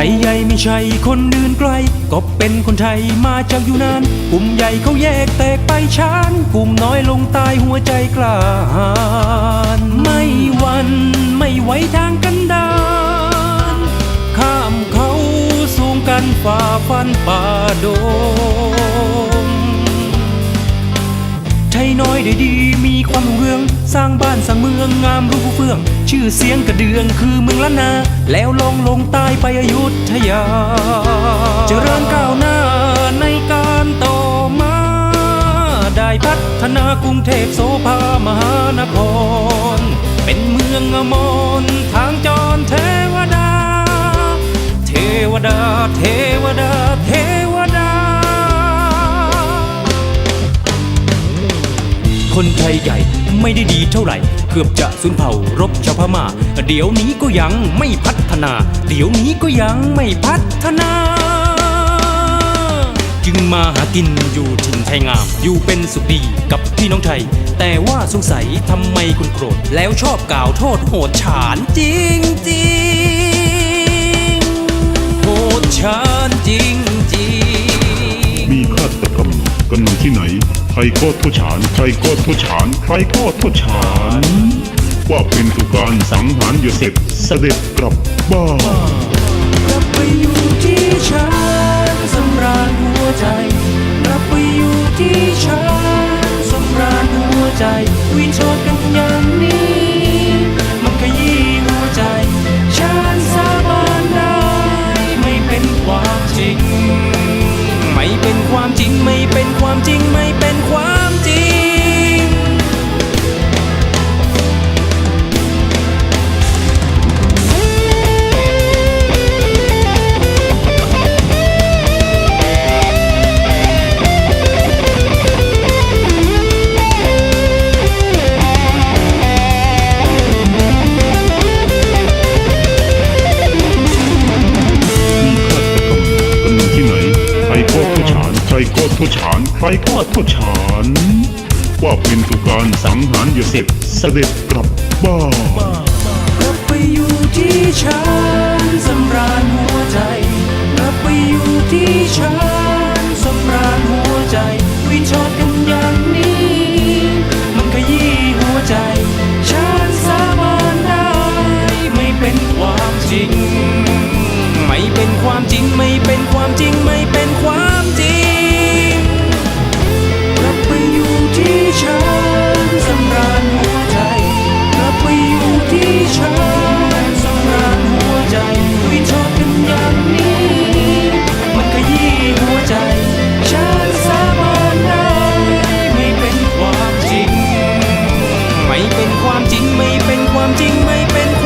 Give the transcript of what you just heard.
ทยใหญ่ไม่ใช่คนอื่นไกล ก็เป็นคนไทยมาจากอยู่นาน กลุ่มใหญ่เขาแยกแตกไปชานกลุ่มน้อยลงตายหัวใจกล้าหาญไม่วันไม่ไหวทางกันดานข้ามเขาสูงกันฝ่าฟันป่าดงไทยน้อยได้ดี องสร้างบ้านสร้างเมืองงามรุ่งเฟื่อง ชื่อเสียงกระเดืองคือเมืองล้านนา แล้วลงลงใต้ไปอยุธยา เจริญก้าวหน้าในการต่อมา ได้พัฒนากรุงเทพโสภามหานคร เป็นเมืองอมรทางจรเทวดา เทวดา เทวดา คนไทยใหญ่ไม่ได้ดีเท่าไหร่ เกือบจะสูญเผ่ารบชาวพม่า เดี๋ยวนี้ก็ยังไม่พัฒนา เดี๋ยวนี้ก็ยังไม่พัฒนา จึงมาหากินอยู่ถิ่นไทยงาม อยู่เป็นสุขดีกับพี่น้องไทย แต่ว่าสงสัยทำไมคุณโกรธ แล้วชอบกล่าวโทษโหดฉานจริงจริงๆโหดฉานจริง กรรมกันที่ไหน ใครก็โทษฉาน ใครก็โทษฉาน ใครก็โทษฉาน ว่าเป็นตุการสังหารโยเสฟเสด็จกลับบ้านกลับไปอยู่ที่ฉันสำราญหัวใจกลับไปอยู่ที่ฉันสำราญหัวใจ วินโชดกันอย่างนี้มันขยี้หัวใจ ฉันสาบานได้ไม่เป็นความจริง ไม่เป็นความจริงไม่เป็น ความจริงไม่เป็นความ ผู้ฉานใครก็โทษฉานว่าเป็นตุการสังหารอยเสฟเสด็จกลับบ้านกลับไปอยู่ที่ฉันสำราญหัวใจกลับไปอยู่ที่ฉันสำราญหัวใจวิชากันอย่างนี้ จริงไม่เป็น